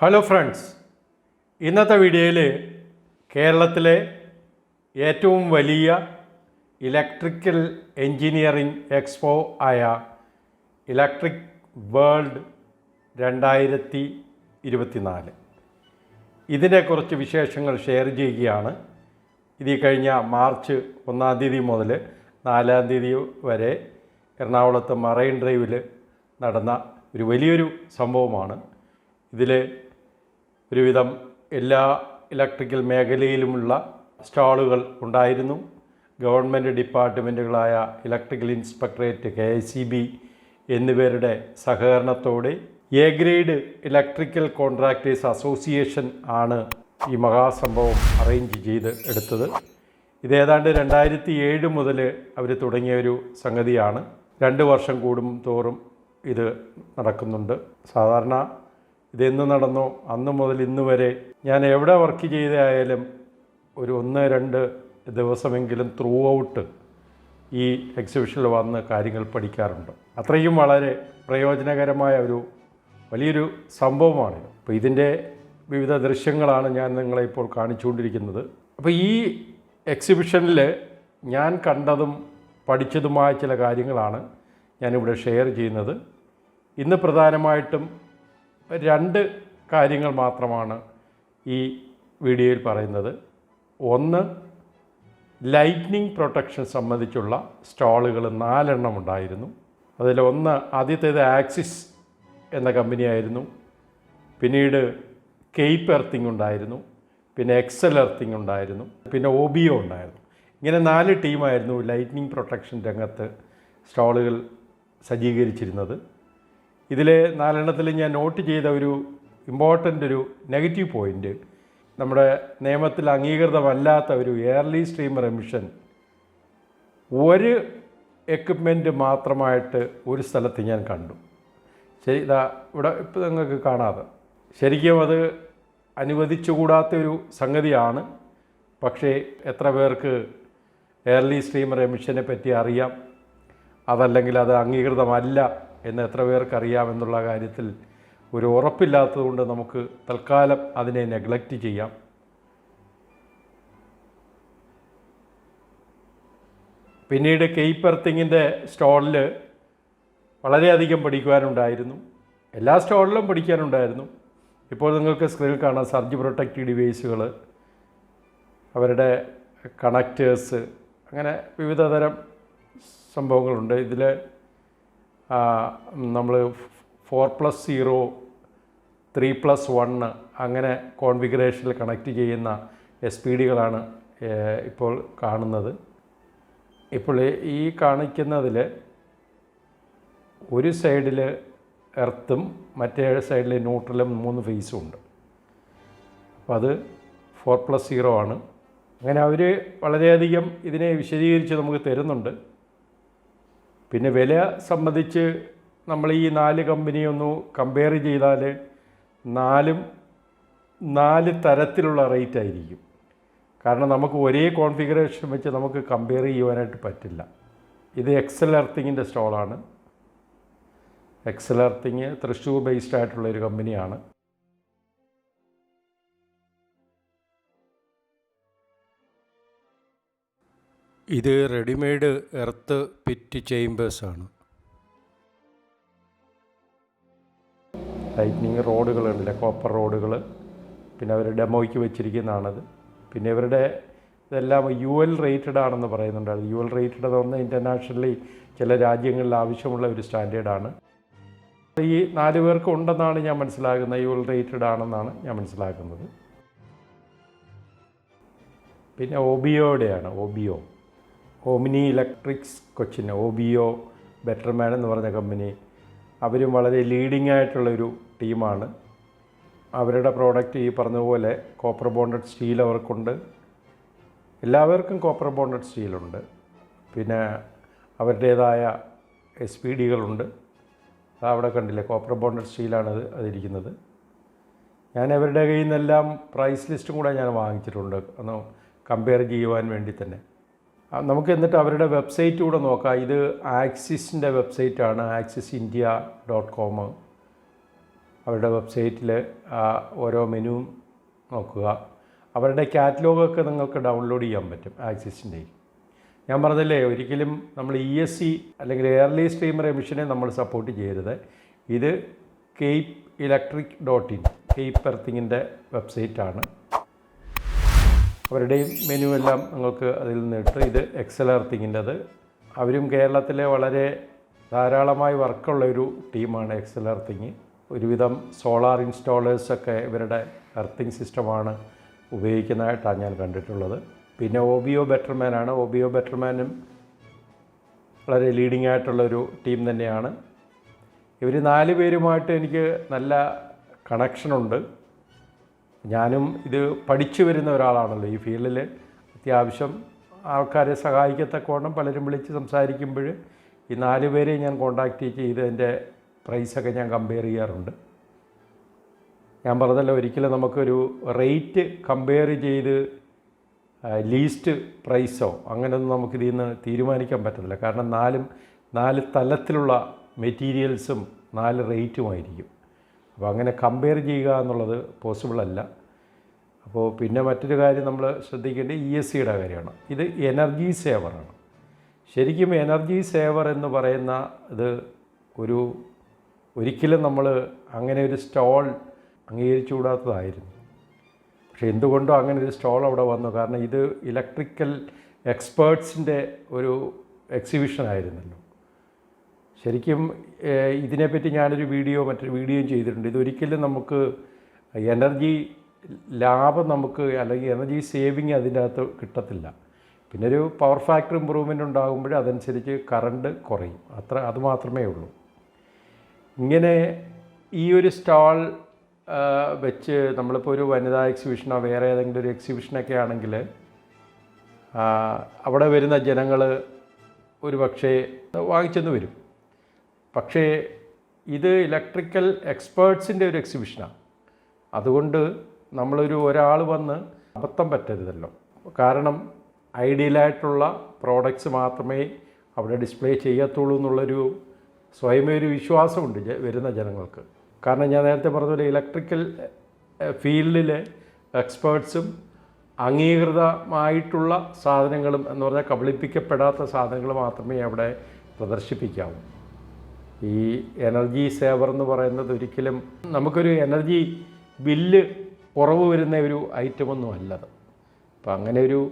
Hello friends ഇന്നത്തെ വീഡിയോയിൽ കേരളത്തിലെ ഏറ്റവും വലിയ ഇലക്ട്രിക്കൽ എൻജിനീയറിംഗ് എക്സ്പോ ആയ ഇലക്ട്രിക് വേൾഡ് രണ്ടായിരത്തി ഇരുപത്തിനാല്. ഇതിന്റെ കുറച്ച് വിശേഷങ്ങൾ ഷെയർ ചെയ്യുകയാണ്. ഇത് കഴിഞ്ഞ മാർച്ച് ഒന്നാം തീയതി മുതൽ നാലാം തീയതി വരെ എറണാകുളത്ത് മറൈൻ ഡ്രൈവിൽ നടന്ന ഒരു വലിയൊരു സംഭവമാണ്. ഇതിൽ ഒരുവിധം എല്ലാ ഇലക്ട്രിക്കൽ മേഖലയിലുമുള്ള സ്റ്റാളുകൾ ഉണ്ടായിരുന്നു. Government ഡിപ്പാർട്ട്മെന്റുകളായ electrical inspectorate K S C B എന്നിവരുടെ സഹകരണത്തോടെ A grade electrical contractors association ആണ് ഈ മഹാസംഭവം അറേഞ്ച് ചെയ്ത് എടുത്തത്. ഇതേതാണ്ട് രണ്ടായിരത്തി ഏഴ് മുതൽ അവർ തുടങ്ങിയ ഒരു സംഗതിയാണ്. രണ്ട് വർഷം കൂടും തോറും ഇത് നടക്കുന്നുണ്ട്. സാധാരണ ഇതെന്ന് നടന്നു? അന്ന് മുതൽ ഇന്ന് വരെ ഞാൻ എവിടെ വർക്ക് ചെയ്തായാലും ഒരു ഒന്ന് രണ്ട് ദിവസമെങ്കിലും ത്രൂ ഔട്ട് ഈ എക്സിബിഷനിൽ വന്ന് കാര്യങ്ങൾ പഠിക്കാറുണ്ട്. അത്രയും വളരെ പ്രയോജനകരമായ ഒരു വലിയൊരു സംഭവമാണ്. അപ്പോൾ ഇതിന്റെ വിവിധ ദൃശ്യങ്ങളാണ് ഞാൻ നിങ്ങളെ ഇപ്പോൾ കാണിച്ചുകൊണ്ടിരിക്കുന്നത്. അപ്പോൾ ഈ എക്സിബിഷനിൽ ഞാൻ കണ്ടതും പഠിച്ചതുമായ ചില കാര്യങ്ങളാണ് ഞാനിവിടെ ഷെയർ ചെയ്യുന്നത്. ഇന്ന് പ്രധാനമായിട്ടും രണ്ട് കാര്യങ്ങൾ മാത്രമാണ് ഈ വീഡിയോയിൽ പറയുന്നത്. ഒന്ന് ലൈറ്റ്നിങ് പ്രൊട്ടക്ഷൻ സംബന്ധിച്ചുള്ള സ്റ്റാളുകൾ നാലെണ്ണം ഉണ്ടായിരുന്നു. അതിൽ ഒന്ന് ആദ്യത്തേത് ആക്സിസ് എന്ന കമ്പനിയായിരുന്നു. പിന്നീട് കെയ്പ്പ് എർത്തിങ് ഉണ്ടായിരുന്നു. പിന്നെ എക്സൽ എർത്തിങ് ഉണ്ടായിരുന്നു. പിന്നെ ഒ ഒബിയോ ഉണ്ടായിരുന്നു. ഇങ്ങനെ നാല് ടീമായിരുന്നു ലൈറ്റ്നിങ് പ്രൊട്ടക്ഷൻ രംഗത്ത് സ്റ്റാളുകൾ സജ്ജീകരിച്ചിരുന്നത്. ഇതിലെ നാലെണ്ണത്തിൽ ഞാൻ നോട്ട് ചെയ്ത ഒരു ഇമ്പോർട്ടന്റ് ഒരു നെഗറ്റീവ് പോയിന്റ് നമ്മുടെ നിയമത്തിൽ അംഗീകൃതമല്ലാത്ത ഒരു എയർലി സ്ട്രീമർ എമിഷൻ ഒരു എക്വിപ്മെന്റ് മാത്രമായിട്ട് ഒരു സ്ഥലത്ത് ഞാൻ കണ്ടു. ശരി ഇതാ ഇവിടെ ഇപ്പം നിങ്ങൾക്ക് കാണാതെ. ശരിക്കും അത് അനുവദിച്ചുകൂടാത്ത ഒരു സംഗതിയാണ്. പക്ഷേ എത്ര പേർക്ക് എയർലി സ്ട്രീമർ എമിഷനെ പറ്റി അറിയാം? അതല്ലെങ്കിൽ അത് അംഗീകൃതമല്ല? എന്ന് എത്ര പേർക്ക് അറിയാമെന്നുള്ള കാര്യത്തിൽ ഒരു ഉറപ്പില്ലാത്തതുകൊണ്ട് നമുക്ക് തൽക്കാലം അതിനെ നെഗ്ലക്റ്റ് ചെയ്യാം. പിന്നീട് കെയ്പ് എർത്തിങ്ങിന്റെ സ്റ്റോളിൽ വളരെയധികം പഠിക്കുവാനുണ്ടായിരുന്നു. എല്ലാ സ്റ്റോളിലും പഠിക്കാനുണ്ടായിരുന്നു. ഇപ്പോൾ നിങ്ങൾക്ക് സ്ക്രീനിൽ കാണാം സർജ് പ്രൊട്ടക്റ്റ് ഡിവൈസുകൾ അവരുടെ കണക്റ്റേഴ്സ് അങ്ങനെ വിവിധതരം സംഭവങ്ങളുണ്ട്. ഇതിൽ നമ്മൾ four plus zero three plus one അങ്ങനെ കോൺഫിഗറേഷനിൽ കണക്ട് ചെയ്യുന്ന എസ് പി ഡികളാണ് ഇപ്പോൾ കാണുന്നത്. ഇപ്പോൾ ഈ കാണിക്കുന്നതിൽ ഒരു സൈഡിൽ എർത്തും മറ്റേ സൈഡിൽ ന്യൂട്രലും മൂന്ന് ഫേസും ഉണ്ട്. അപ്പോൾ അത് ഫോർ പ്ലസ് സീറോ ആണ്. അങ്ങനെ അവർ വളരെയധികം ഇതിനെ വിശദീകരിച്ച് നമുക്ക് തരുന്നുണ്ട്. പിന്നെ വില സംബന്ധിച്ച് നമ്മൾ ഈ നാല് കമ്പനി ഒന്ന് കമ്പയർ ചെയ്താൽ നാലും നാല് തരത്തിലുള്ള റേറ്റ് ആയിരിക്കും. കാരണം നമുക്ക് ഒരേ കോൺഫിഗറേഷൻ വെച്ച് നമുക്ക് കമ്പയർ ചെയ്യുവാനായിട്ട് പറ്റില്ല. ഇത് എക്സൽ എർത്തിങ്ങിന്റെ സ്റ്റോളാണ് എക്സൽ എർത്തിങ് തൃശ്ശൂർ ബേസ്ഡ് ആയിട്ടുള്ള ഒരു കമ്പനിയാണ് ഇത് റെഡിമെയ്ഡ് എർത്ത് പിറ്റ് ചേമ്പേഴ്സാണ് ലൈറ്റ്നിങ് റോഡുകളുണ്ടല്ലേ കോപ്പർ റോഡുകൾ പിന്നെ അവർ ഡെമോയ്ക്ക് വെച്ചിരിക്കുന്നതാണത്. പിന്നെ ഇവരുടെ ഇതെല്ലാം യു എൽ റേറ്റഡ് ആണെന്ന് പറയുന്നുണ്ട്. യു എൽ റേറ്റഡ് എന്ന് പറഞ്ഞാൽ ഇന്റർനാഷണലി ചില രാജ്യങ്ങളിൽ ആവശ്യമുള്ള ഒരു സ്റ്റാൻഡേർഡാണ് ഈ നാല് പേർക്ക് ഉണ്ടെന്നാണ് ഞാൻ മനസ്സിലാക്കുന്നത്. യു എൽ റേറ്റഡ് ആണെന്നാണ് ഞാൻ മനസ്സിലാക്കുന്നത്. പിന്നെ ഒബിയോയുടെയാണ് ഒബിയോ ഓമിനി ഇലക്ട്രിക്സ് കൊച്ചിന് ഒബിയോ ബെറ്റർമാൻ എന്ന് പറഞ്ഞ കമ്പനി അവരും വളരെ ലീഡിംഗ് ആയിട്ടുള്ളൊരു ടീമാണ് അവരുടെ പ്രോഡക്റ്റ് ഈ പറഞ്ഞതുപോലെ കോപ്പർ ബോണ്ടഡ് സ്റ്റീൽ അവർക്കുണ്ട്. എല്ലാവർക്കും കോപ്പർ ബോണ്ടഡ് സ്റ്റീലുണ്ട് പിന്നെ അവരുടേതായ എസ് പി ഡികളുണ്ട് അവിടെ കണ്ടില്ലേ കോപ്പർ ബോണ്ടഡ് സ്റ്റീലാണ് അത് അതിരിക്കുന്നത്. ഞാൻ അവരുടെ കയ്യിൽ നിന്നെല്ലാം പ്രൈസ് ലിസ്റ്റും കൂടെ ഞാൻ വാങ്ങിച്ചിട്ടുണ്ട്. ഒന്ന് കമ്പയർ ചെയ്യുവാൻ വേണ്ടി തന്നെ. നമുക്ക് എന്നിട്ട് അവരുടെ വെബ്സൈറ്റ് കൂടെ നോക്കാം. ഇത് ആക്സിസിന്റെ വെബ്സൈറ്റാണ് ആക്സിസ് ഇന്ത്യ ഡോട്ട് കോം. അവരുടെ വെബ്സൈറ്റിൽ ഓരോ മെനുവും നോക്കുക. അവരുടെ കാറ്റലോഗൊക്കെ നിങ്ങൾക്ക് ഡൗൺലോഡ് ചെയ്യാൻ പറ്റും ആക്സിസിന്റെ. ഞാൻ പറഞ്ഞില്ലേ ഒരിക്കലും നമ്മൾ ഇ എസ് സി അല്ലെങ്കിൽ എയർലി സ്ട്രീമർ എമിഷനെ നമ്മൾ സപ്പോർട്ട് ചെയ്യരുത്. ഇത് Kape electric dot in Kape എർത്തിങ്ങിന്റെ വെബ്സൈറ്റാണ്. അവരുടെയും മെനു എല്ലാം നിങ്ങൾക്ക് അതിൽ നിന്ന് ഇട്ട് ഇത് എക്സൽ എർത്തിങ്ങിന്റെത് അവരും കേരളത്തിലെ വളരെ ധാരാളമായി വർക്കുള്ള ഒരു ടീമാണ് എക്സൽ എർത്തിങ് ഒരുവിധം സോളാർ ഇൻസ്റ്റാളേഴ്സൊക്കെ ഇവരുടെ എർത്തിങ് സിസ്റ്റമാണ് ഉപയോഗിക്കുന്നതായിട്ടാണ് ഞാൻ കണ്ടിട്ടുള്ളത്. പിന്നെ ഒബിയോ ബെറ്റർമാനാണ് ഒബിയോ ബെറ്റർമാനും വളരെ ലീഡിംഗ് ആയിട്ടുള്ളൊരു ടീം തന്നെയാണ്. ഇവർ നാല് പേരുമായിട്ട് എനിക്ക് നല്ല കണക്ഷനുണ്ട് ഞാനും ഇത് പഠിച്ചു വരുന്ന ഒരാളാണല്ലോ ഈ ഫീൽഡിൽ. അത്യാവശ്യം ആൾക്കാരെ സഹായിക്കത്തക്കവണ്ണം പലരും വിളിച്ച് സംസാരിക്കുമ്പോൾ ഈ നാല് പേരെ ഞാൻ കോണ്ടാക്ട് ചെയ്ത് എന്റെ പ്രൈസൊക്കെ ഞാൻ കമ്പയർ ചെയ്യാറുണ്ട്. ഞാൻ പറഞ്ഞല്ലോ ഒരിക്കലും നമുക്കൊരു റേറ്റ് കമ്പയർ ചെയ്ത് ലീസ്റ്റ് പ്രൈസോ അങ്ങനെയൊന്നും നമുക്ക് ഇതിൽ നിന്ന് തീരുമാനിക്കാൻ പറ്റത്തില്ല. കാരണം നാലും നാല് തലത്തിലുള്ള മെറ്റീരിയൽസും നാല് റേറ്റുമായിരിക്കും. അപ്പോൾ അങ്ങനെ കമ്പയർ ചെയ്യുക എന്നുള്ളത് പോസിബിൾ അല്ല. അപ്പോൾ പിന്നെ മറ്റൊരു കാര്യം നമ്മൾ ശ്രദ്ധിക്കേണ്ടത് ഇ എസ് സിയുടെ കാര്യമാണ്. ഇത് എനർജി സേവറാണ് ശരിക്കും എനർജി സേവർ എന്ന് പറയുന്ന ഇത് ഒരു ഒരിക്കലും നമ്മൾ അങ്ങനെ ഒരു സ്റ്റോൾ അംഗീകരിച്ചുകൂടാത്തതായിരുന്നു പക്ഷേ എന്തുകൊണ്ടോ അങ്ങനെ ഒരു സ്റ്റോൾ അവിടെ വന്നു. കാരണം ഇത് ഇലക്ട്രിക്കൽ എക്സ്പേർട്സിന്റെ ഒരു എക്സിബിഷൻ ആയിരുന്നല്ലോ. ശരിക്കും ഇതിനെപ്പറ്റി ഞാനൊരു വീഡിയോ മറ്റൊരു വീഡിയോ ചെയ്തിട്ടുണ്ട്. ഇതൊരിക്കലും നമുക്ക് എനർജി ലാഭം നമുക്ക് അല്ലെങ്കിൽ എനർജി സേവിങ് അതിന്റെ അകത്ത് കിട്ടത്തില്ല. പിന്നെ ഒരു പവർ ഫാക്ടർ ഇമ്പ്രൂവ്മെന്റ് ഉണ്ടാകുമ്പോൾ അതനുസരിച്ച് കറണ്ട് കുറയും. അത്ര അതുമാത്രമേ ഉള്ളൂ. ഇങ്ങനെ ഈ ഒരു സ്റ്റാൾ വെച്ച് നമ്മളിപ്പോൾ ഒരു വനിതാ എക്സിബിഷനോ വേറെ ഏതെങ്കിലും ഒരു എക്സിബിഷനൊക്കെ ആണെങ്കിൽ അവിടെ വരുന്ന ജനങ്ങൾ ഒരു പക്ഷേ വാങ്ങിച്ചെന്ന് വരും. പക്ഷേ ഇത് ഇലക്ട്രിക്കൽ എക്സ്പേർട്സിന്റെ ഒരു എക്സിബിഷനാണ് അതുകൊണ്ട് നമ്മളൊരു ഒരാൾ വന്ന് അബദ്ധം പറ്റരുതല്ലോ. കാരണം ഐഡിയലായിട്ടുള്ള പ്രോഡക്റ്റ്സ് മാത്രമേ അവിടെ ഡിസ്പ്ലേ ചെയ്യത്തുള്ളൂ എന്നുള്ളൊരു സ്വയമേ ഒരു വിശ്വാസമുണ്ട് വരുന്ന ജനങ്ങൾക്ക്. കാരണം ഞാൻ നേരത്തെ പറഞ്ഞ പോലെ ഇലക്ട്രിക്കൽ ഫീൽഡിലെ എക്സ്പേർട്സും അംഗീകൃതമായിട്ടുള്ള സാധനങ്ങളും എന്ന് പറഞ്ഞാൽ കബളിപ്പിക്കപ്പെടാത്ത സാധനങ്ങൾ മാത്രമേ അവിടെ പ്രദർശിപ്പിക്കാവൂ. ഈ എനർജി സേവർ എന്ന് പറയുന്നത് ഒരിക്കലും നമുക്കൊരു എനർജി ബില്ല് കുറവ് വരുന്ന ഒരു ഐറ്റമൊന്നും അല്ലത്. അപ്പം അങ്ങനെ ഒരു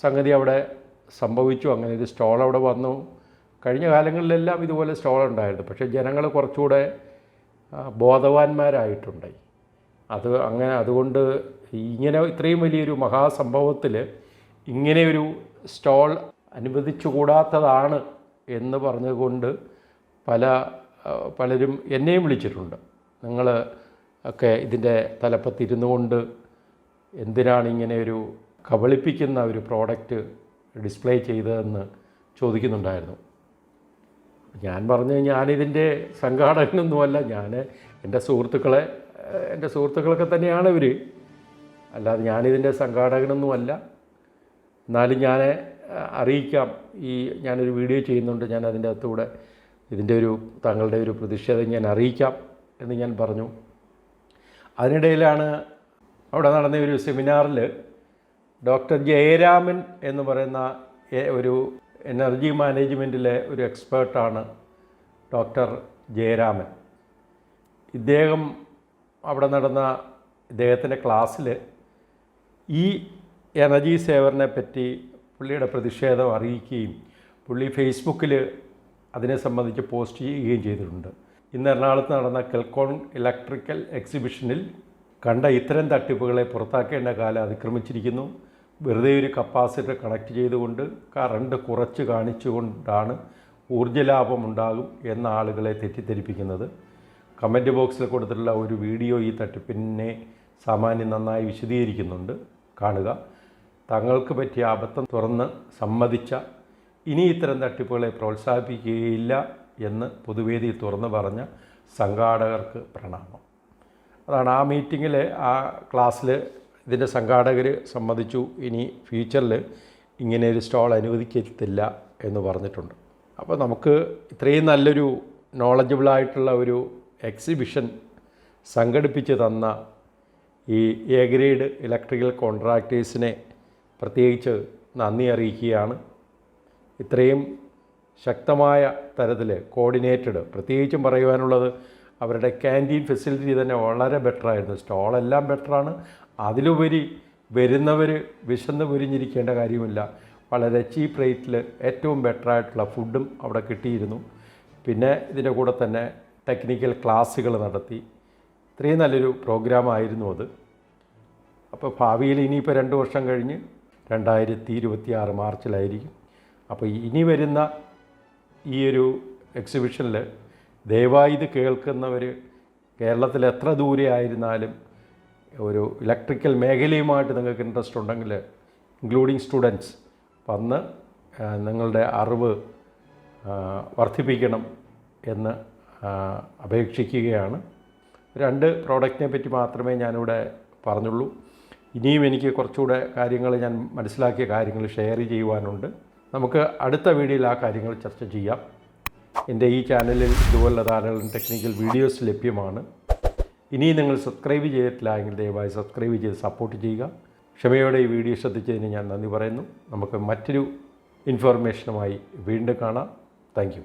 സംഗതി അവിടെ സംഭവിച്ചു. അങ്ങനെ ഒരു സ്റ്റോൾ അവിടെ വന്നു. കഴിഞ്ഞ കാലങ്ങളിലെല്ലാം ഇതുപോലെ സ്റ്റോൾ ഉണ്ടായിരുന്നു. പക്ഷേ ജനങ്ങൾ കുറച്ചുകൂടെ ബോധവാന്മാരായിട്ടുണ്ടായി. അത് അങ്ങനെ അതുകൊണ്ട് ഇങ്ങനെ ഇത്രയും വലിയൊരു മഹാസംഭവത്തിൽ ഇങ്ങനെയൊരു സ്റ്റോൾ അനുവദിച്ചുകൂടാത്തതാണ് എന്ന് പറഞ്ഞുകൊണ്ട് പല പലരും എന്നെയും വിളിച്ചിട്ടുണ്ട്. നിങ്ങൾ ഒക്കെ ഇതിന്റെ തലപ്പത്തിരുന്നു കൊണ്ട് എന്തിനാണ് ഇങ്ങനെ ഒരു കബളിപ്പിക്കുന്ന ഒരു പ്രോഡക്റ്റ് ഡിസ്പ്ലേ ചെയ്തതെന്ന് ചോദിക്കുന്നുണ്ടായിരുന്നു. ഞാൻ പറഞ്ഞു ഞാനിതിന്റെ സംഘാടകനൊന്നുമല്ല ഞാൻ എന്റെ സുഹൃത്തുക്കളെ എന്റെ സുഹൃത്തുക്കളൊക്കെ തന്നെയാണ് ഇവർ അല്ലാതെ ഞാനിതിന്റെ സംഘാടകനൊന്നുമല്ല. എന്നാലും ഞാൻ അറിയിക്കാം. ഈ ഞാനൊരു വീഡിയോ ചെയ്യുന്നുണ്ട് ഞാൻ അതിന്റെ അകത്തൂടെ ഇതിന്റെ ഒരു തങ്ങളുടെ ഒരു പ്രതിഷേധം ഞാൻ അറിയിക്കാം എന്ന് ഞാൻ പറഞ്ഞു. അതിനിടയിലാണ് അവിടെ നടന്ന ഒരു സെമിനാറിൽ ഡോക്ടർ ജയരാമൻ എന്ന് പറയുന്ന ഒരു എനർജി മാനേജ്മെന്റിലെ ഒരു എക്സ്പേർട്ടാണ് ഡോക്ടർ ജയരാമൻ. ഇദ്ദേഹം അവിടെ നടന്ന ഇദ്ദേഹത്തിന്റെ ക്ലാസ്സിൽ ഈ എനർജി സേവറിനെ പറ്റി പുള്ളിയുടെ പ്രതിഷേധം അറിയിക്കുകയും പുള്ളി ഫേസ്ബുക്കിൽ അതിനെ സംബന്ധിച്ച് പോസ്റ്റ് ചെയ്യുകയും ചെയ്തിട്ടുണ്ട്. ഇന്ന് എറണാകുളത്ത് നടന്ന കെൽക്കോൺ ഇലക്ട്രിക്കൽ എക്സിബിഷനിൽ കണ്ട ഇത്തരം തട്ടിപ്പുകളെ പുറത്താക്കേണ്ട കാലം അതിക്രമിച്ചിരിക്കുന്നു. വെറുതെ ഒരു കപ്പാസിറ്റർ കണക്ട് ചെയ്തുകൊണ്ട് കറണ്ട് കുറച്ച് കാണിച്ചുകൊണ്ടാണ് ഊർജലാഭം ഉണ്ടാകും എന്ന ആളുകളെ തെറ്റിദ്ധരിപ്പിക്കുന്നത്. കമന്റ് ബോക്സിൽ കൊടുത്തിട്ടുള്ള ഒരു വീഡിയോ ഈ തട്ടിപ്പിനെ സാമാന്യം നന്നായി വിശദീകരിക്കുന്നുണ്ട്. കാണുക. തങ്ങൾക്ക് പറ്റിയ അബദ്ധം തുറന്ന് സമ്മതിച്ച ഇനി ഇത്തരം തട്ടിപ്പുകളെ പ്രോത്സാഹിപ്പിക്കുകയില്ല എന്ന് പൊതുവേദി തുറന്നു പറഞ്ഞ സംഘാടകർക്ക് പ്രണാമം. അതാണ് ആ മീറ്റിങ്ങിൽ ആ ക്ലാസ്സിൽ ഇതിന്റെ സംഘാടകർ സമ്മതിച്ചു. ഇനി ഫ്യൂച്ചറിൽ ഇങ്ങനെ ഒരു സ്റ്റോൾ അനുവദിക്കത്തില്ല എന്ന് പറഞ്ഞിട്ടുണ്ട്. അപ്പോൾ നമുക്ക് ഇത്രയും നല്ലൊരു നോളജബിളായിട്ടുള്ള ഒരു എക്സിബിഷൻ സംഘടിപ്പിച്ച് തന്ന ഈ എ ഗ്രേഡ് ഇലക്ട്രിക്കൽ കോൺട്രാക്ടേഴ്സിനെ പ്രത്യേകിച്ച് നന്ദി അറിയിക്കുകയാണ്. ഇത്രയും ശക്തമായ തരത്തിൽ കോർഡിനേറ്റഡ് പ്രത്യേകിച്ചും പറയുവാനുള്ളത് അവരുടെ ക്യാന്റീൻ ഫെസിലിറ്റി തന്നെ വളരെ ബെറ്ററായിരുന്നു സ്റ്റോളെല്ലാം ബെറ്ററാണ് അതിലുപരി വരുന്നവർ വിശന്ന് പൊരിഞ്ഞിരിക്കേണ്ട കാര്യമില്ല. വളരെ ചീപ്പ് റേറ്റിൽ ഏറ്റവും ബെറ്ററായിട്ടുള്ള ഫുഡും അവിടെ കിട്ടിയിരുന്നു. പിന്നെ ഇതിന്റെ കൂടെ തന്നെ ടെക്നിക്കൽ ക്ലാസ്സുകൾ നടത്തി. ഇത്രയും നല്ലൊരു പ്രോഗ്രാമായിരുന്നു അത്. അപ്പോൾ ഭാവിയിൽ ഇനിയിപ്പോൾ രണ്ട് വർഷം കഴിഞ്ഞ് രണ്ടായിരത്തി ഇരുപത്തി മാർച്ചിലായിരിക്കും. അപ്പോൾ ഇനി വരുന്ന ഈ ഒരു എക്സിബിഷനിൽ ദയവായി ഇത് കേൾക്കുന്നവർ കേരളത്തിൽ എത്ര ദൂരെ ആയിരുന്നാലും ഒരു ഇലക്ട്രിക്കൽ മേഖലയുമായിട്ട് നിങ്ങൾക്ക് ഇൻട്രസ്റ്റ് ഉണ്ടെങ്കിൽ ഇൻക്ലൂഡിങ് സ്റ്റുഡൻസ് വന്ന് നിങ്ങളുടെ അറിവ് വർദ്ധിപ്പിക്കണം എന്ന് അപേക്ഷിക്കുകയാണ്. രണ്ട് പ്രോഡക്റ്റിനെ പറ്റി മാത്രമേ ഞാനിവിടെ പറഞ്ഞുള്ളൂ. ഇനിയും എനിക്ക് കുറച്ചുകൂടെ കാര്യങ്ങൾ ഞാൻ മനസ്സിലാക്കിയ കാര്യങ്ങൾ ഷെയർ ചെയ്യുവാനുണ്ട്. നമുക്ക് അടുത്ത വീഡിയോയിൽ ആ കാര്യങ്ങൾ ചർച്ച ചെയ്യാം. എന്റെ ഈ ചാനലിൽ ഇതുപോലുള്ള ധാരാളം ടെക്നിക്കൽ വീഡിയോസ് ലഭ്യമാണ്. ഇനി നിങ്ങൾ സബ്സ്ക്രൈബ് ചെയ്തിട്ടില്ല എങ്കിൽ ദയവായി സബ്സ്ക്രൈബ് ചെയ്ത് സപ്പോർട്ട് ചെയ്യുക. ക്ഷമയോടെ ഈ വീഡിയോ ശ്രദ്ധിച്ചതിന് ഞാൻ നന്ദി പറയുന്നു. നമുക്ക് മറ്റൊരു ഇൻഫോർമേഷനുമായി വീണ്ടും കാണാം. താങ്ക്